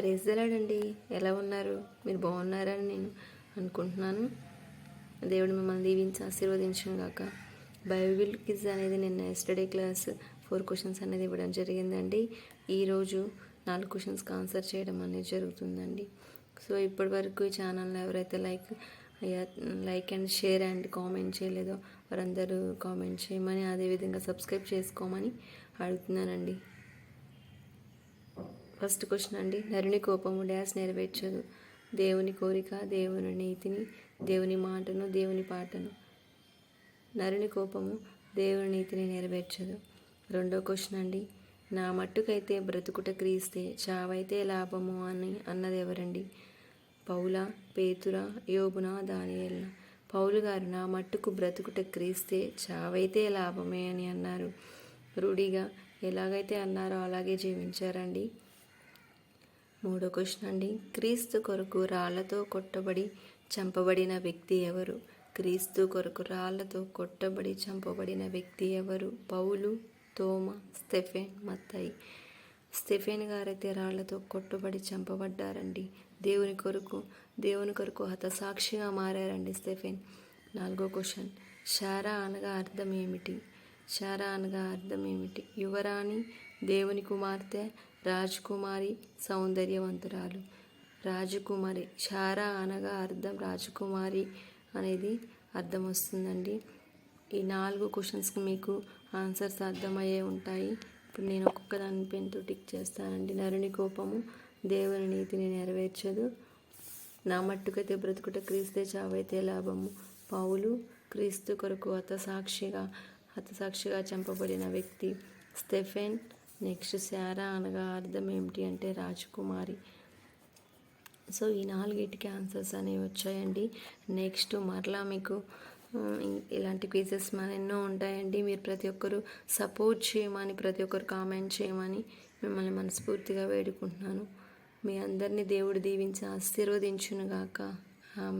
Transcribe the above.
Praise అండి ఎలా ఉన్నారు? మీరు బాగున్నారని నేను అనుకుంటున్నాను. దేవుడు మిమ్మల్ని దీవించి ఆశీర్వదించను కాక బైబిల్ కిజ్ అనేది నిన్న ఎస్టర్డే క్లాస్ ఫోర్ క్వశ్చన్స్ అనేది ఇవ్వడం జరిగిందండి. ఈరోజు నాలుగు క్వశ్చన్స్కి ఆన్సర్ చేయడం అనేది జరుగుతుందండి. సో ఇప్పటి వరకు ఈ ఛానల్లో ఎవరైతే లైక్ అయ్యా like and share and comment చేయలేదో వారందరూ కామెంట్ చేయమని అదేవిధంగా సబ్స్క్రైబ్ చేసుకోమని అడుగుతున్నానండి. ఫస్ట్ క్వశ్చన్ అండి. నరుని కోపము డ్యాస్ నెరవేర్చదు. దేవుని కోరిక దేవుని నీతిని దేవుని మాటను దేవుని పాటను. నరుని కోపము దేవుని నీతిని నెరవేర్చదు. రెండో క్వశ్చన్ అండి. నా మట్టుకైతే బ్రతుకుట క్రీస్తే చావైతే లాభము అని అన్నది ఎవరండి? పౌల పేతుర యోబున దానియల్న పౌలు గారు నా మట్టుకు బ్రతుకుట క్రీస్తే చావైతే లాభమే అని అన్నారు. రూఢిగా ఎలాగైతే అన్నారో అలాగే జీవించారండి. మూడో క్వశ్చన్ అండి. క్రీస్తు కొరకు రాళ్ళతో కొట్టబడి చంపబడిన వ్యక్తి ఎవరు? క్రీస్తు కొరకు రాళ్ళతో కొట్టబడి చంపబడిన వ్యక్తి ఎవరు? పౌలు తోమ స్టెఫెన్ మత్తాయి. స్టెఫెన్ గారైతే రాళ్ళతో కొట్టబడి చంపబడ్డారండి. దేవుని కొరకు దేవుని కొరకు హతసాక్షిగా మారారండి స్టెఫెన్. నాలుగో క్వశ్చన్. షారా అనగా అర్థం ఏమిటి? షారా అనగా అర్థం ఏమిటి? యువరాణి దేవుని కుమార్తె రాజకుమారి సౌందర్యవంతురాలు. రాజకుమారి షారా అనగా అర్థం రాజకుమారి అనేది అర్థం వస్తుందండి. ఈ నాలుగు క్వశ్చన్స్కి మీకు ఆన్సర్స్ అర్థమయ్యే ఉంటాయి. ఇప్పుడు నేను ఒక్కొక్క దాని పెన్తో టిక్ చేస్తానండి. నరుని కోపము దేవుని నీతిని నెరవేర్చదు. నా మట్టుకైతే బ్రతుకుట క్రీస్తే చావైతే లాభము. పౌలు క్రీస్తు కొరకు హతసాక్షిగా హతసాక్షిగా చంపబడిన వ్యక్తి స్టెఫెన్ నెక్స్ట్ శారా అనగా అర్థం ఏమిటి అంటే రాజకుమారి. సో ఈ నాలుగిటికి ఆన్సర్స్ అనేవి వచ్చాయండి. నెక్స్ట్ మరలా మీకు ఇలాంటి క్విజెస్ మన ఎన్నో ఉంటాయండి. మీరు ప్రతి ఒక్కరు సపోర్ట్ చేయమని ప్రతి ఒక్కరు కామెంట్ చేయమని మిమ్మల్ని మనస్ఫూర్తిగా వేడుకుంటున్నాను. మీ అందరినీ దేవుడు దీవించి ఆశీర్వదించునుగాక. ఆమె